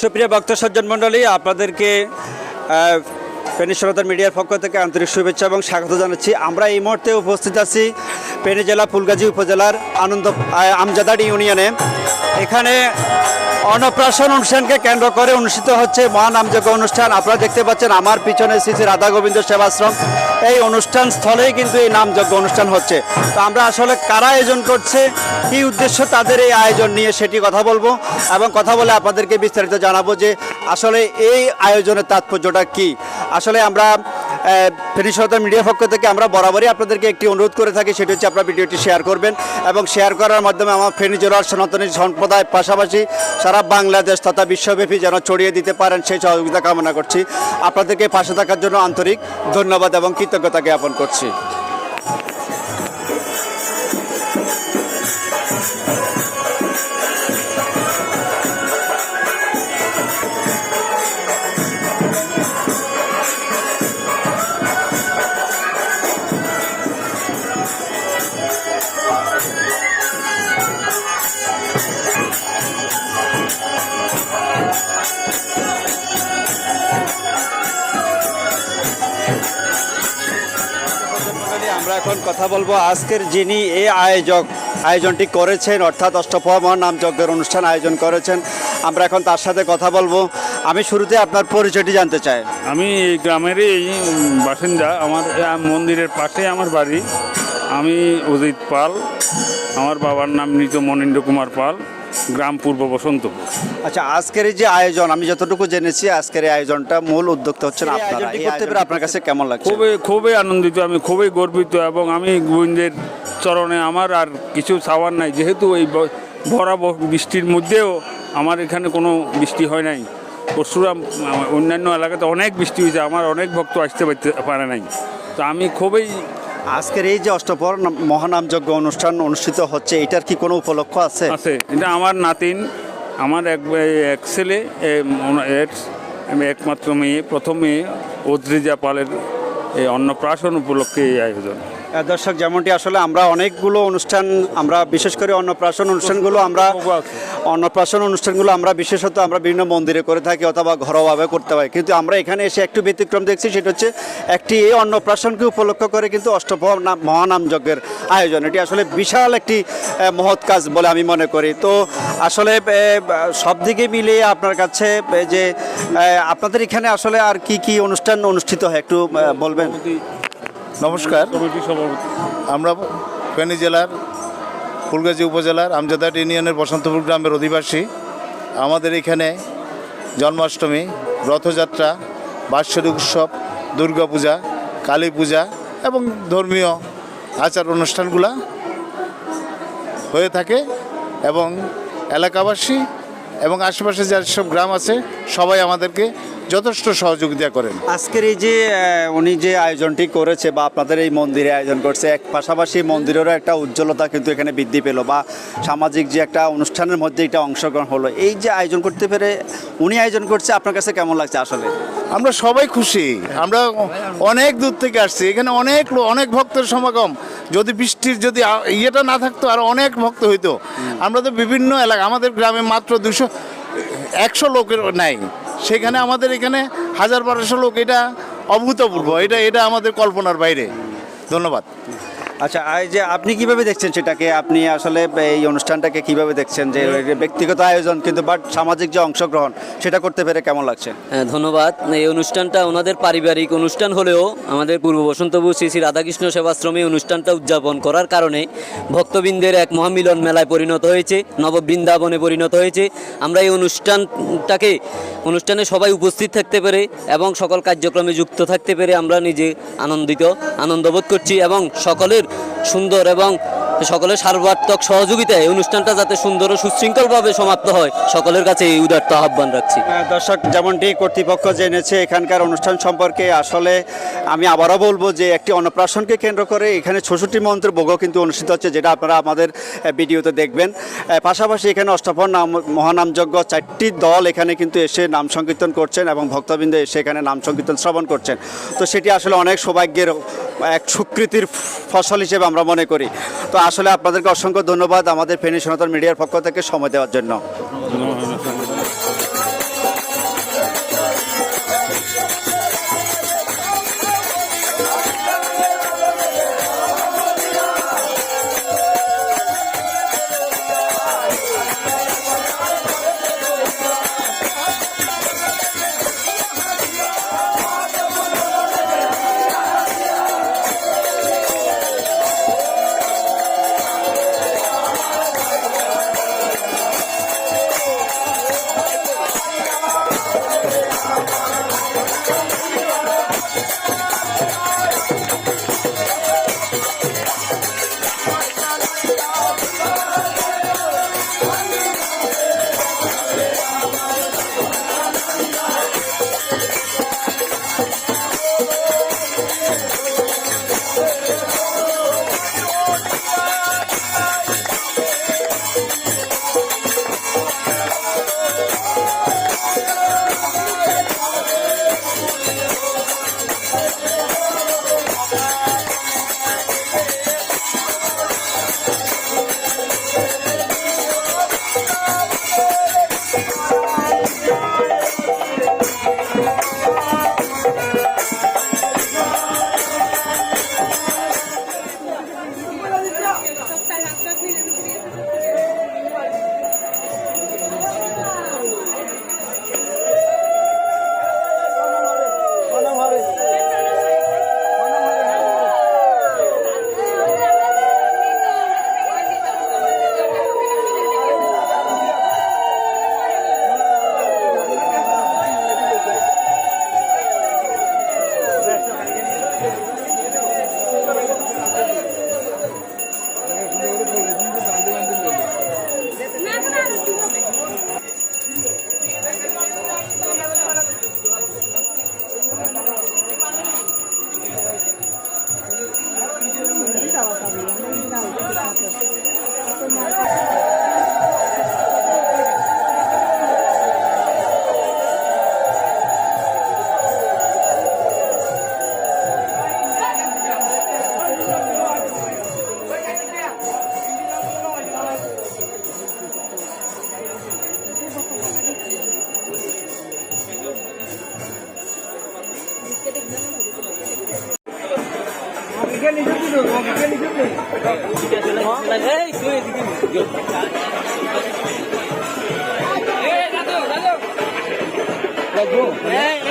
সুপ্রিয় ভক্ত সজ্জন মণ্ডলী, আপনাদেরকে ফেনী সরদার মিডিয়ার পক্ষ থেকে আন্তরিক শুভেচ্ছা এবং স্বাগত জানাচ্ছি। আমরা এই মুহূর্তে উপস্থিত আছি ফেনী জেলা ফুলগাজী উপজেলার আনন্দ আমজাদাড়ি ইউনিয়নে। এখানে অন্নপ্রাশন অনুষ্ঠানকে কেন্দ্র করে অনুষ্ঠিত হচ্ছে মহানামযোগ্য অনুষ্ঠান। আপনারা দেখতে পাচ্ছেন আমার পিছনে শ্রী শ্রী রাধা গোবিন্দ সেবাশ্রম। এই অনুষ্ঠান স্থলেই কিন্তু এই নামযজ্ঞ অনুষ্ঠান হচ্ছে। তো আমরা আসলে কারা আয়োজন করছে, কি উদ্দেশ্য তাদের এই আয়োজন নিয়ে সেটি কথা বলব এবং কথা বলে আপনাদেরকে বিস্তারিত জানাব যে আসলে এই আয়োজনের তাৎপর্যটা কি। আসলে আমরা ফেনী সরকার মিডিয়ার পক্ষ থেকে আমরা বরাবরই আপনাদেরকে একটি অনুরোধ করে থাকি, সেটি হচ্ছে আপনার ভিডিওটি শেয়ার করবেন এবং শেয়ার করার মাধ্যমে আমার ফেনি জেলার সনাতনী সম্প্রদায় পাশাপাশি সারা বাংলাদেশ তথা বিশ্বব্যাপী যেন ছড়িয়ে দিতে পারেন সেই সহযোগিতা কামনা করছি। আপনাদেরকে পাশে থাকার জন্য আন্তরিক ধন্যবাদ এবং কৃতজ্ঞতা জ্ঞাপন করছি। এখন কথা বলব আজকের যিনি এই আয়োজক আয়োজনটি করেছেন, অর্থাৎ অষ্টপমা নাম যজ্ঞের অনুষ্ঠান আয়োজন করেছেন, আমরা এখন তার সাথে কথা বলব। আমি শুরুতে আপনার পরিচয়টি জানতে চাই। আমি এই গ্রামেরই বাসিন্দা। আমার মন্দিরের পাশে আমার বাড়ি। আমি অজিত পাল। আমার বাবার নাম মৃত মনীন্দ্র কুমার পাল। গ্রাম পূর্ব বসন্তপুর আচ্ছা আজকের এই যে আয়োজন আমি যতটুকু জেনেছি আজকের এই আয়োজনটা মূল উদ্যোক্তা হচ্ছেন আপনারা। এই করতে পেরে আপনার কাছে কেমন লাগছে? খুবই খুবই আনন্দিত আমি খুবই গর্বিত এবং আমি গোবিন্দের চরণে আমার আর কিছু চাওয়ার নাই। যেহেতু এই ভরা ব- বৃষ্টির মধ্যেও আমার এখানে কোনো বৃষ্টি হয় নাই। পরশুরাম অন্যান্য এলাকাতে অনেক বৃষ্টি হয়েছে আমার অনেক ভক্ত আসতে পারতে পারে নাই। তো আমি খুবই আজকের এই যে অষ্টপর নাম- মহানামযজ্ঞ অনুষ্ঠান অনুষ্ঠিত হচ্ছে এটার কি কোনো উপলক্ষ আছে? আছে। এটা আমার নাতিন আমার এক এক ছেলে আমি একমাত্র মেয়ে প্রথম মেয়ে অদ্রিজা পালের এই অন্নপ্রাশন উপলক্ষে এই আয়োজন। দর্শক যেমনটি আসলে আমরা অনেকগুলো অনুষ্ঠান আমরা বিশেষ করে অন্নপ্রাশন অনুষ্ঠানগুলো আমরা অন্নপ্রাশন অনুষ্ঠানগুলো আমরা বিশেষত আমরা বিভিন্ন মন্দিরে করে থাকি অথবা ঘরোয়াভাবে করতে পারি। কিন্তু আমরা এখানে এসে একটু ব্যতিক্রম দেখছি সেটা হচ্ছে একটি এই অন্নপ্রাশনকে উপলক্ষ করে কিন্তু অষ্টপ মহানাম যজ্ঞের আয়োজন। এটি আসলে বিশাল একটি মহৎ কাজ বলে আমি মনে করি। তো আসলে সব দিকে মিলিয়ে আপনার কাছে যে আপনাদের এখানে আসলে আর কি কি অনুষ্ঠান অনুষ্ঠিত হয়? একটু বলবেন। নমস্কার। কমিটি সভাপতি। আমরা ফেনী জেলার ফুলগাজী উপজেলার আমজাদাট ইউনিয়নের বসন্তপুর গ্রামের অধিবাসী। আমাদের এখানে জন্মাষ্টমী, রথযাত্রা, বাৎসরিক উৎসব, দুর্গাপূজা, কালী পূজা এবং ধর্মীয় আচার অনুষ্ঠানগুলা হয়ে থাকে এবং এলাকাবাসী এবং আশেপাশে যেসব গ্রাম আছে সবাই আমাদেরকে যথেষ্ট সহযোগিতা করেন। আজকের এই যে উনি যে আয়োজনটি করেছে বা আপনাদের এই মন্দিরে আয়োজন করছে এক পাশাপাশি মন্দিরেরও একটা উজ্জ্বলতা কিন্তু এখানে বৃদ্ধি পেল বা সামাজিক যে একটা অনুষ্ঠানের মধ্যে এটা অংশগ্রহণ হলো। এই যে আয়োজন করতে পেরে উনি আয়োজন করছে আপনার কাছে কেমন লাগছে আসলে? আমরা সবাই খুশি। আমরা অনেক দূর থেকে আসছি। এখানে অনেক অনেক ভক্তের সমাগম। যদি বৃষ্টির যদি ইয়েটা না থাকতো আর অনেক ভক্ত হইতো। আমরা তো বিভিন্ন এলাকা আমাদের গ্রামে মাত্র দুশো একশো লোকের নাই। সেখানে আমাদের এখানে হাজার বারোশো লোক এটা অভূতপূর্ব। এটা এটা আমাদের কল্পনার বাইরে। ধন্যবাদ। আচ্ছা এই যে আপনি কীভাবে দেখছেন সেটাকে? আপনি আসলে এই অনুষ্ঠানটাকে কীভাবে দেখছেন? যে ব্যক্তিগত আয়োজন কিন্তু বাট সামাজিক যে অংশগ্রহণ সেটা করতে পেরে কেমন লাগছে? হ্যাঁ, ধন্যবাদ। এই অনুষ্ঠানটা ওনাদের পারিবারিক অনুষ্ঠান হলেও আমাদের পূর্ব বসন্তপুর শ্রী শ্রী রাধাকৃষ্ণ সেবাশ্রমে অনুষ্ঠানটা উদযাপন করার কারণে ভক্তবৃন্দের এক মহামিলন মেলায় পরিণত হয়েছে নববৃন্দাবনে পরিণত হয়েছে। আমরা এই অনুষ্ঠানটাকে অনুষ্ঠানে সবাই উপস্থিত থাকতে পেরে এবং সকল কার্যক্রমে যুক্ত থাকতে পেরে আমরা নিজে আনন্দিত আনন্দবোধ করছি এবং সকলের সুন্দর এবং সকলের সার্বাত্মক সহযোগিতায় এই অনুষ্ঠানটা যাতে সুন্দর ও সুশৃঙ্খলভাবে সমাপ্ত হয়, সকলের কাছে এই উদার্ত আহ্বান রাখছি। দর্শক, যেমনটি কর্তৃপক্ষ জেনেছে, এখানকার অনুষ্ঠান সম্পর্কে আসলে আমি আবারও বলব যে একটি অন্নপ্রাশনকে কেন্দ্র করে এখানে ছোষট্টি মন্ত্র ভোগও কিন্তু অনুষ্ঠিত হচ্ছে, যেটা আপনারা আমাদের ভিডিওতে দেখবেন। পাশাপাশি এখানে অষ্টপর নাম, মহানামযজ্ঞ চারটি দল এখানে কিন্তু এসে নাম সংকীর্তন করছেন এবং ভক্তবৃন্দ এসে এখানে নাম সংকীর্তন শ্রবণ করছেন। তো সেটি আসলে অনেক সৌভাগ্যের এক স্বীকৃতির ফসল হিসেবে আমরা মনে করি। তো আসলে আপনাদেরকে অসংখ্য ধন্যবাদ আমাদের ফেনী সনাতন মিডিয়ার পক্ষ থেকে সময় দেওয়ার জন্য। হ্যাঁ